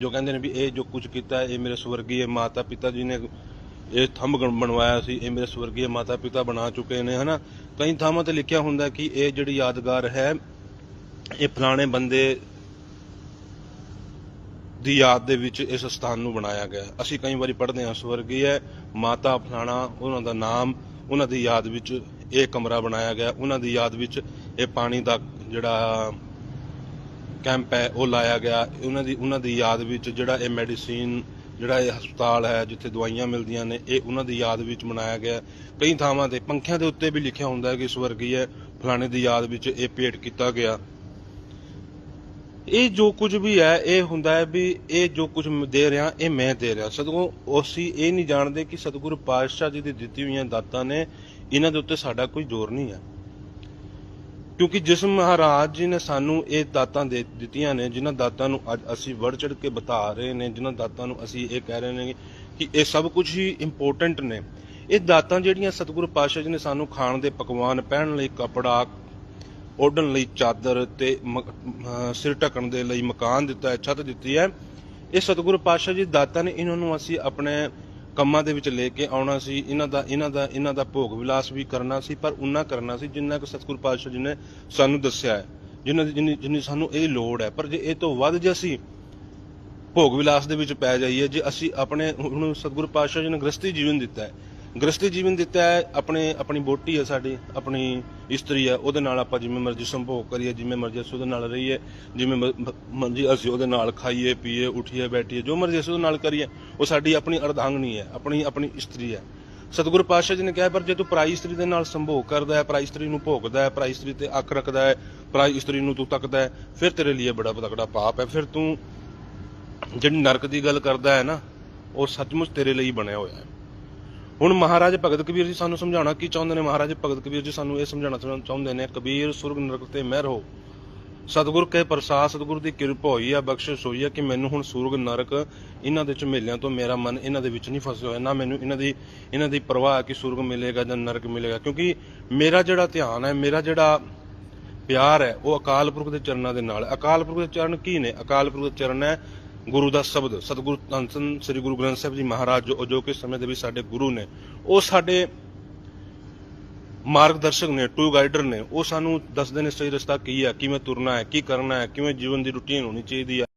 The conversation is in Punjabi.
ਜੋ ਕਹਿੰਦੇ ਨੇ ਵੀ ਇਹ ਜੋ ਕੁਝ ਕੀਤਾ, ਇਹ ਮੇਰੇ ਸਵਰਗੀ ਮਾਤਾ ਪਿਤਾ ਜੀ ਨੇ ਇਹ ਥੰਬ ਬਣਵਾਇਆ ਸੀ, ਇਹ ਮੇਰੇ ਸਵਰਗੀ ਮਾਤਾ ਪਿਤਾ ਬਣਾ ਚੁੱਕੇ ਨੇ, ਹਨਾ? ਕਈ ਥਾਵਾਂ ਤੇ ਲਿਖਿਆ ਹੁੰਦਾ ਕਿ ਇਹ ਜਿਹੜੀ ਯਾਦਗਾਰ ਹੈ, ਇਹ ਫਲਾਣੇ ਬੰਦੇ ਦੀ ਯਾਦ ਦੇ ਵਿੱਚ ਇਸ ਸਥਾਨ ਨੂੰ ਬਣਾਇਆ ਗਿਆ। ਅਸੀਂ ਕਈ ਵਾਰੀ ਪੜ੍ਹਦੇ ਹਾਂ ਸਵਰਗੀ ਹੈ ਮਾਤਾ ਫਲਾਣਾ, ਉਹਨਾਂ ਦਾ ਨਾਮ, ਉਹਨਾਂ ਦੀ ਯਾਦ ਵਿੱਚ ਇਹ ਕਮਰਾ ਬਣਾਇਆ ਗਿਆ, ਉਹਨਾਂ ਦੀ ਯਾਦ ਵਿੱਚ ਇਹ ਪਾਣੀ ਦਾ ਜਿਹੜਾ ਕੈਂਪ ਹੈ, ਉਹ ਲਾਇਆ ਗਿਆ। ਉਹਨਾਂ ਦੀ ਉਹਨਾਂ ਦੀ ਯਾਦ ਵਿੱਚ ਜਿਹੜਾ ਇਹ ਮੈਡੀਸਿਨ ਜਿਹੜਾ ਇਹ ਹਸਪਤਾਲ ਹੈ, ਜਿੱਥੇ ਦਵਾਈਆਂ ਮਿਲਦੀਆਂ ਨੇ, ਇਹ ਉਹਨਾਂ ਦੀ ਯਾਦ ਵਿੱਚ ਮਨਾਇਆ ਗਿਆ। ਕਈ ਥਾਵਾਂ ਤੇ ਪੰਖਿਆਂ ਦੇ ਉੱਤੇ ਵੀ ਲਿਖਿਆ ਹੁੰਦਾ ਹੈ ਕਿ ਸਵਰਗੀ ਹੈ ਫਲਾਣੇ ਦੀ ਯਾਦ ਵਿੱਚ ਇਹ ਭੇਟ ਕੀਤਾ ਗਿਆ। ਇਹ ਜੋ ਕੁਝ ਵੀ ਹੈ, ਇਹ ਹੁੰਦਾ ਹੈ ਵੀ ਇਹ ਜੋ ਕੁਝ ਦੇ ਰਿਹਾ, ਇਹ ਮੈਂ ਦੇ ਰਿਹਾ। ਸਤਿਗੁਰੂ ਅਸੀਂ ਇਹ ਨਹੀਂ ਜਾਣਦੇ ਕਿ ਸਤਿਗੁਰੂ ਪਾਤਸ਼ਾਹ ਜੀ ਦੀ ਦਿੱਤੀ ਹੋਈਆਂ ਦਾਤਾਂ ਨੇ, ਇਹਨਾਂ ਦੇ ਉੱਤੇ ਸਾਡਾ ਕੋਈ ਜ਼ੋਰ ਨਹੀਂ ਹੈ। ਕਿਉਂਕਿ ਜਿਸ ਮਹਾਰਾਜ ਜੀ ਨੇ ਸਾਨੂੰ ਇਹ ਦਾਤਾਂ ਦੇ ਦਿੱਤੀਆਂ ਨੇ, ਜਿਨ੍ਹਾਂ ਦਾਤਾਂ ਨੂੰ ਅੱਜ ਅਸੀਂ ਵੜ ਚੜ ਕੇ ਬਤਾ ਰਹੇ ਨੇ, ਜਿਨ੍ਹਾਂ ਦਾਤਾਂ ਨੂੰ ਅਸੀਂ ਇਹ ਕਹਿ ਰਹੇ ਨੇ ਕਿ ਇਹ ਸਭ ਕੁਝ ਹੀ ਇੰਪੋਰਟੈਂਟ ਨੇ। ਇਹ ਦਾਤਾਂ ਜਿਹੜੀਆਂ ਸਤਿਗੁਰੂ ਪਾਤਸ਼ਾਹ ਜੀ ਨੇ ਸਾਨੂੰ ਖਾਣ ਦੇ ਪਕਵਾਨ, ਪਹਿਨਣ ਲਈ ਕੱਪੜਾ ਓਢਣ ਲਈ ਚਾਦਰ ਤੇ ਮ- ਸਿਰ ਢੱਕਣ ਦੇ ਲਈ ਮਕਾਨ ਦਿੱਤਾ ਹੈ, ਛੱਤ ਦਿੱਤੀ ਹੈ, ਇਹ ਸਤਿਗੁਰੂ ਪਾਤਸ਼ਾਹ ਜੀ ਦਾਤਾ ਨੇ, ਇਹਨਾਂ ਨੂੰ ਅਸੀਂ ਆਪਣੇ ਕੰਮਾਂ ਦੇ ਵਿੱਚ ਲੈ ਕੇ ਆਉਣਾ ਸੀ, ਇਹਨਾਂ ਦਾ ਇਹਨਾਂ ਦਾ ਇਹਨਾਂ ਦਾ ਭੋਗ ਵਿਲਾਸ ਵੀ ਕਰਨਾ ਸੀ, ਪਰ ਉਨਾ ਕਰਨਾ ਸੀ ਜਿੰਨਾ ਕਿ ਸਤਿਗੁਰੂ ਪਾਤਸ਼ਾਹ ਜੀ ਨੇ ਸਾਨੂੰ ਦੱਸਿਆ ਹੈ ਜਿੰਨਾ ਦੀ, ਜਿੰਨੀ ਜਿੰਨੀ ਸਾਨੂੰ ਇਹ ਲੋੜ ਹੈ। ਪਰ ਜੇ ਇਹ ਤੋਂ ਵੱਧ ਜੇ ਅਸੀਂ ਭੋਗ ਵਿਲਾਸ ਦੇ ਵਿੱਚ ਪੈ ਜਾਈਏ, ਜੇ ਅਸੀਂ ਆਪਣੇ, ਹੁਣ ਸਤਿਗੁਰੂ ਪਾਤਸ਼ਾਹ ਜੀ ਨੇ ਗ੍ਰਸਤੀ ਜੀਵਨ ਦਿੱਤਾ ਹੈ ਗ੍ਰਸਤੀ ਜੀਵਨ ਦਿੱਤਾ ਹੈ, ਆਪਣੇ, ਆਪਣੀ ਬੋਟੀ ਹੈ ਸਾਡੀ, ਆਪਣੀ ਇਸਤਰੀ ਹੈ, ਉਹਦੇ ਨਾਲ ਆਪਾਂ ਜਿਵੇਂ ਮਰਜ਼ੀ ਸੰਭੋਗ ਕਰੀਏ, ਜਿਵੇਂ ਮਰਜ਼ੀ ਅਸੀਂ ਉਹਦੇ ਨਾਲ ਰਹੀਏ, ਜਿਵੇਂ ਮਰਜ਼ੀ ਅਸੀਂ ਉਹਦੇ ਨਾਲ ਖਾਈਏ, ਪੀਏ, ਉਠੀਏ, ਬੈਠੀਏ, ਜੋ ਮਰਜ਼ੀ ਅਸੀਂ ਉਹਦੇ ਨਾਲ ਕਰੀਏ, ਉਹ ਸਾਡੀ ਆਪਣੀ ਅਰਧਾਂਗਣੀ ਹੈ, ਆਪਣੀ ਆਪਣੀ ਇਸਤਰੀ ਹੈ। ਸਤਿਗੁਰੂ ਪਾਤਸ਼ਾਹ ਜੀ ਨੇ ਕਿਹਾ ਪਰ ਜੇ ਤੂੰ ਪਰਾਈ ਇਸਤਰੀ ਦੇ ਨਾਲ ਸੰਭੋਗ ਕਰਦਾ ਹੈ, ਪਰਾਈ ਇਸਤਰੀ ਨੂੰ ਭੋਗਦਾ ਹੈ, ਪਰਾਈ ਇਸਤਰੀ ਤੇ ਅੱਖ ਰੱਖਦਾ ਹੈ, ਪਰਾਈ ਇਸਤਰੀ ਨੂੰ ਤੂੰ ਤੱਕਦਾ ਹੈ, ਫਿਰ ਤੇਰੇ ਲਈ ਇਹ ਬੜਾ ਤਕੜਾ ਪਾਪ ਹੈ। ਫਿਰ ਤੂੰ ਜਿਹੜੀ ਨਰਕ ਦੀ ਗੱਲ ਕਰਦਾ ਹੈ ਨਾ, ਉਹ ਸੱਚਮੁੱਚ ਤੇਰੇ ਲਈ ਬਣਿਆ ਹੋਇਆ ਹੈ। ਹੁਣ ਮਹਾਰਾਜ ਭਗਤ ਕਬੀਰ ਜੀ ਸਾਨੂੰ ਸਮਝਾਉਣਾ ਕੀ ਚਾਹੁੰਦੇ ਨੇ? ਮਹਾਰਾਜ ਭਗਤ ਕਬੀਰ ਜੀ ਸਾਨੂੰ ਇਹ ਸਮਝਾਉਣਾ ਚਾਹੁੰਦੇ ਨੇ, ਕਬੀਰ ਸੁਰਗ ਨਰਕ ਤੇ ਮਹਿਰ ਹੋ ਸਤਿਗੁਰ ਕੇ ਪ੍ਰਸਾਦ, ਸਤਿਗੁਰ ਦੀ ਕਿਰਪਾ ਹੋਈ ਆ, ਬਖਸ਼ਿਸ਼ ਹੋਈ ਆ ਕਿ ਮੈਨੂੰ ਹੁਣ ਸੁਰਗ ਨਰਕ ਇਹਨਾਂ ਦੇ ਝਮੇਲਿਆਂ ਤੋਂ ਮੇਰਾ ਮਨ ਇਹਨਾਂ ਦੇ ਵਿੱਚ ਨਹੀਂ ਫਸਿਆ ਹੋਇਆ। ਨਾ ਮੈਨੂੰ ਇਹਨਾਂ ਦੀ ਇਹਨਾਂ ਦੀ ਪਰਵਾਹ ਕਿ ਸੁਰਗ ਮਿਲੇਗਾ ਜਾਂ ਨਰਕ ਮਿਲੇਗਾ। ਕਿਉਂਕਿ ਮੇਰਾ ਜਿਹੜਾ ਧਿਆਨ ਹੈ, ਮੇਰਾ ਜਿਹੜਾ ਪਿਆਰ ਹੈ, ਉਹ ਅਕਾਲ ਪੁਰਖ ਦੇ ਚਰਨਾਂ ਦੇ ਨਾਲ। ਅਕਾਲ ਪੁਰਖ ਦੇ ਚਰਨ ਕੀ ਨੇ? ਅਕਾਲ ਪੁਰਖ ਦੇ ਚਰਨ ਹੈ ਗੁਰੂ ਦਾ ਸ਼ਬਦ, ਸਤਿਗੁਰੂ ਧੰਨ ਧੰਨ ਸ੍ਰੀ ਗੁਰੂ ਗ੍ਰੰਥ ਸਾਹਿਬ ਜੀ ਮਹਾਰਾਜ ਜੋ ਜੋ ਕਿ ਸਮੇਂ ਦੇ ਵੀ ਸਾਡੇ ਗੁਰੂ ਨੇ, ਉਹ ਸਾਡੇ ਮਾਰਗਦਰਸ਼ਕ ਨੇ ਟੂ ਗਾਈਡਰ ਨੇ, ਉਹ ਸਾਨੂੰ ਦੱਸਦੇ ਨੇ ਸਹੀ ਰਸਤਾ ਕੀ ਹੈ ਕਿਵੇਂ ਤੁਰਨਾ ਹੈ, ਕੀ ਕਰਨਾ ਹੈ, ਕਿਵੇਂ ਜੀਵਨ ਦੀ ਰੁਟੀਨ ਹੋਣੀ ਚਾਹੀਦੀ ਹੈ